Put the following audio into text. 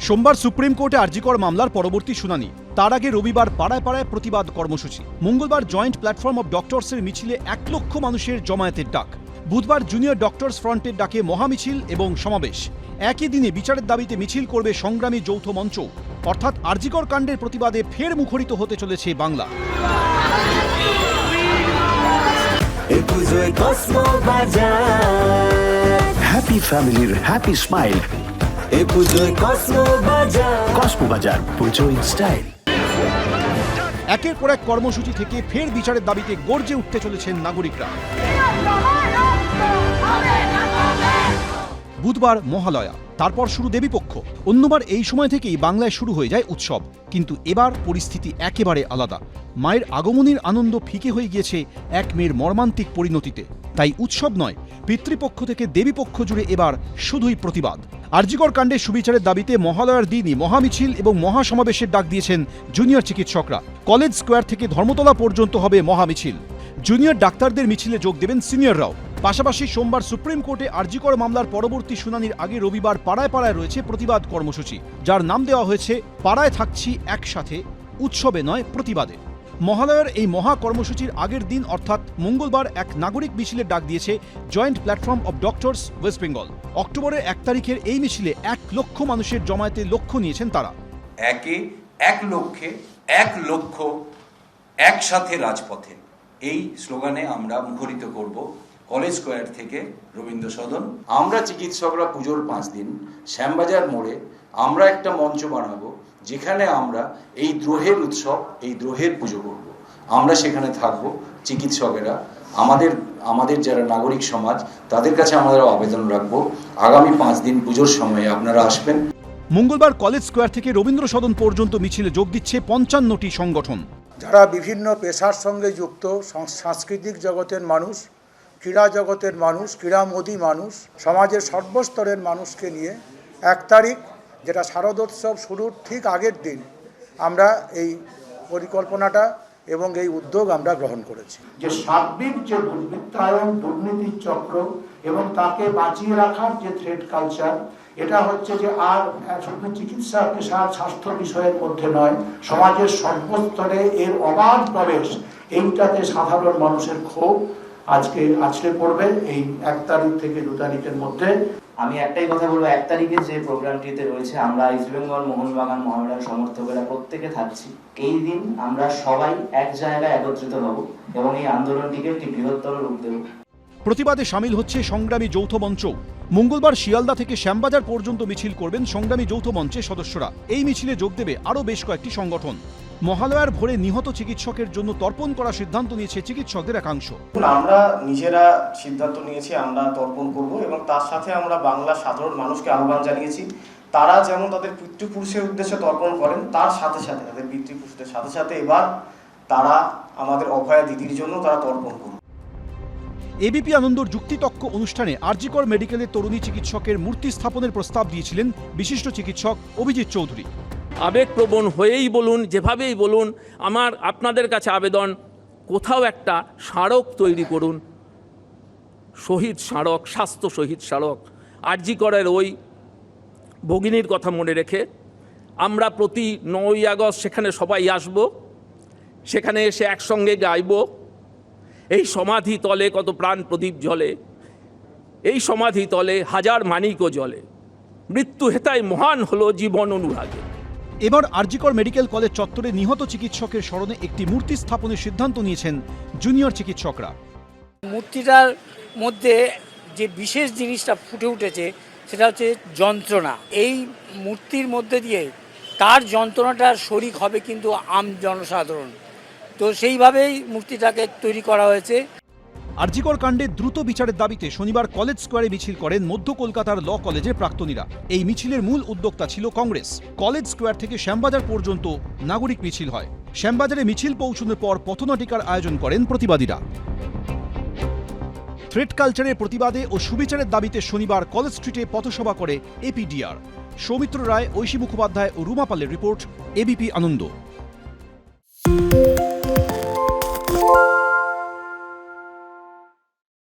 সোমবার সুপ্রিম কোর্টে আরজিকর মামলার পরবর্তী শুনানি। তার আগে রবিবার পাড়ায় পাড়ায় প্রতিবাদ কর্মসূচি। মঙ্গলবার জয়েন্ট প্ল্যাটফর্ম অব ডক্টরসের মিছিলে এক লক্ষ মানুষের জমায়েতের ডাক। বুধবার জুনিয়র ডক্টরস ফ্রন্টের ডাকে মহামিছিল এবং সমাবেশ। একই দিনে বিচারের দাবিতে মিছিল করবে সংগ্রামী যৌথ মঞ্চ। অর্থাৎ আরজিকর কাণ্ডের প্রতিবাদে ফের মুখরিত হতে চলেছে বাংলা। হ্যাপি ফ্যামিলির হ্যাপি স্মাইল এই পুজোয় কসমো বাজার। কসমো বাজার পুজো ইন স্টাইল একের পর এক কর্মসূচি থেকে ফের বিচারের দাবিতে গর্জে উঠতে চলেছেন নাগরিকরা। বুধবার মহালয়া তারপর শুরু দেবীপক্ষ। অন্যবার এই সময় থেকেই বাংলায় শুরু হয়ে যায় উৎসব। কিন্তু এবার পরিস্থিতি একেবারে আলাদা। মায়ের আগমনীর আনন্দ ফিকে হয়ে গিয়েছে এক মেয়ের মর্মান্তিক পরিণতিতে। তাই উৎসব নয় পিতৃপক্ষ থেকে দেবীপক্ষ জুড়ে এবার শুধুই প্রতিবাদ। আরজিকর কাণ্ডে সুবিচারের দাবিতে মহালয়ার দিনই মহামিছিল এবং মহাসমাবেশের ডাক দিয়েছেন জুনিয়র চিকিৎসকরা। কলেজ স্কোয়ার থেকে ধর্মতলা পর্যন্ত হবে মহামিছিল। জুনিয়র ডাক্তারদের মিছিলে যোগ দেবেন সিনিয়ররাও। পাশাপাশি সোমবার সুপ্রিম কোর্টে আরজিকর মামলার পরবর্তী শুনানির আগে রবিবার পাড়ায় পাড়ায় রয়েছে প্রতিবাদ কর্মসূচি। যার নাম দেওয়া হয়েছে, পাড়ায় থাকছি একসাথে, উৎসবে নয়, প্রতিবাদে। মহালয়ার এই মহা কর্মসূচির আগের দিন অর্থাৎ মঙ্গলবার এক নাগরিক মিছিলের ডাক দিয়েছে joint platform of doctors West Bengal. অক্টোবরের এক তারিখের এই মিছিলে এক লক্ষ মানুষের জমায়েতে লক্ষ্য নিয়েছেন তারা। একে এক লক্ষ্যে এক লক্ষ্য একসাথে রাজপথে। এই স্লোগানে আমরা মুখরিত করব কলেজ স্কোয়ার থেকে রবীন্দ্র সদন আমরা চিকিৎসকরা পুজোর পাঁচ দিন শ্যামবাজার মোড়ে আমরা একটা মঞ্চ বানাবো। যেখানে আমরা এই দ্রোহের উৎসব এই দ্রোহের পুজো করব। আমরা সেখানে থাকব চিকিৎসকেরা আমাদের আমাদের যারা নাগরিক সমাজ তাদের কাছে আমাদের আবেদন রাখব। আগামী পাঁচ দিন পুজোর সময়ে আপনারা আসবেন। মঙ্গলবার কলেজ স্কোয়ার থেকে রবীন্দ্র সদন পর্যন্ত মিছিলে যোগ দিচ্ছে পঞ্চান্নটি সংগঠন। যারা বিভিন্ন পেশার সঙ্গে যুক্ত সাংস্কৃতিক জগতের মানুষ ক্রীড়া জগতের মানুষ ক্রীড়ামোদী মানুষ সমাজের সর্বস্তরের মানুষকে নিয়ে এক তারিখ যেটা শারদোৎসব শুরুর ঠিক আগের দিন আমরা এই পরিকল্পনাটা এবং এই উদ্যোগ আমরা গ্রহণ করেছি। যে সার্বিক যে দুর্বৃত্তায়ন, দুর্নীতির চক্র এবং তাকে বাঁচিয়ে রাখার যে থ্রেড কালচার এটা হচ্ছে যে আর শুধু চিকিৎসা, পেশার স্বাস্থ্য বিষয়ের মধ্যে নয়, সমাজের সর্বস্তরে এর অবাধ প্রবেশ, এইটাতে সাধারণ মানুষের ক্ষোভ আজকে আছড়ে পড়বে এই এক তারিখ থেকে দু তারিখের মধ্যে। আমি একটাই কথা বলব, এক তারিখে যে প্রোগ্রামটিতে রয়েছে, আমরা ইস্ট বেঙ্গল মোহনবাগান মহামেডান সমর্থকেরা প্রত্যেকে থাকছি। এই দিন আমরা সবাই এক জায়গায় একত্রিত হব এবং এই আন্দোলনটিকে একটি বৃহত্তর রূপ দেব। প্রতিবাদে সামিল হচ্ছে সংগ্রামী যৌথ মঞ্চ। মঙ্গলবার শিয়ালদা থেকে শ্যামবাজার পর্যন্ত মিছিল করবেন সংগ্রামী যৌথ মঞ্চের সদস্যরা। এই মিছিলে যোগ দেবে আরও বেশ কয়েকটি সংগঠন। মহালয়ার ভোরে নিহত চিকিৎসকের জন্য তর্পণ করার সিদ্ধান্ত নিয়েছে চিকিৎসকদের একাংশ। আমরা নিজেরা সিদ্ধান্ত নিয়েছি আমরা তর্পণ করব এবং তার সাথে আমরা বাংলা সাধারণ মানুষকে আহ্বান জানিয়েছি তারা যেমন তাদের পিতৃপুরুষের উদ্দেশ্যে তর্পণ করেন তার সাথে সাথে তাদের পিতৃপুরুষদের সাথে সাথে এবার তারা আমাদের অভয়া দিদির জন্য তারা তর্পণ করবে এবিপি আনন্দর যুক্তিতক্ক অনুষ্ঠানে আরজিকর মেডিকেলের তরুণী চিকিৎসকের মূর্তি স্থাপনের প্রস্তাব দিয়েছিলেন বিশিষ্ট চিকিৎসক অভিজিৎ চৌধুরী। আবেগপ্রবণ হয়েই বলুন, যেভাবেই বলুন, আমার, আপনাদের কাছে আবেদন, কোথাও একটা স্মারক তৈরি করুন। শহীদ স্মারক, স্বাস্থ্য শহীদ স্মারক আরজিকরের ওই ভগিনীর কথা মনে রেখে আমরা প্রতি নয়ই আগস্ট সেখানে সবাই আসব, সেখানে এসে একসঙ্গে গাইব। এই সমাধি তলে কত প্রাণ প্রদীপ জলে এই সমাধি তলে হাজার মানিকও জলে মৃত্যু হেতায় মহান হলো জীবন অনুরাগে। এবার আরজিকর মেডিকেল কলেজ চত্বরে নিহত চিকিৎসকের স্মরণে একটি মূর্তি স্থাপনের সিদ্ধান্ত নিয়েছেন জুনিয়র চিকিৎসকরা। মূর্তিটার মধ্যে যে বিশেষ জিনিসটা ফুটে উঠেছে, সেটা হচ্ছে যন্ত্রণা। এই মূর্তির মধ্যে দিয়ে তার যন্ত্রণাটার শরিক হবে কিন্তু আম জনসাধারণ। তো সেইভাবেই মূর্তিটাকে তৈরি করা হয়েছে। আরজিকর কাণ্ডে দ্রুত বিচারের দাবিতে শনিবার কলেজ স্কোয়ারে মিছিল করেন মধ্য কলকাতার ল কলেজের প্রাক্তনীরা। এই মিছিলের মূল উদ্যোক্তা ছিল কংগ্রেস। কলেজ স্কোয়ার থেকে শ্যামবাজার পর্যন্ত নাগরিক মিছিল হয়। শ্যামবাজারে মিছিল পৌঁছানোর পর পথনাটিকার আয়োজন করেন প্রতিবাদীরা। থ্রেড কালচারের প্রতিবাদে ও সুবিচারের দাবিতে শনিবার কলেজ স্ট্রিটে পথসভা করে এপিডিআর। সৌমিত্র রায়, ঐশী মুখোপাধ্যায় ও রুমা পালের রিপোর্ট, এবিপি আনন্দ।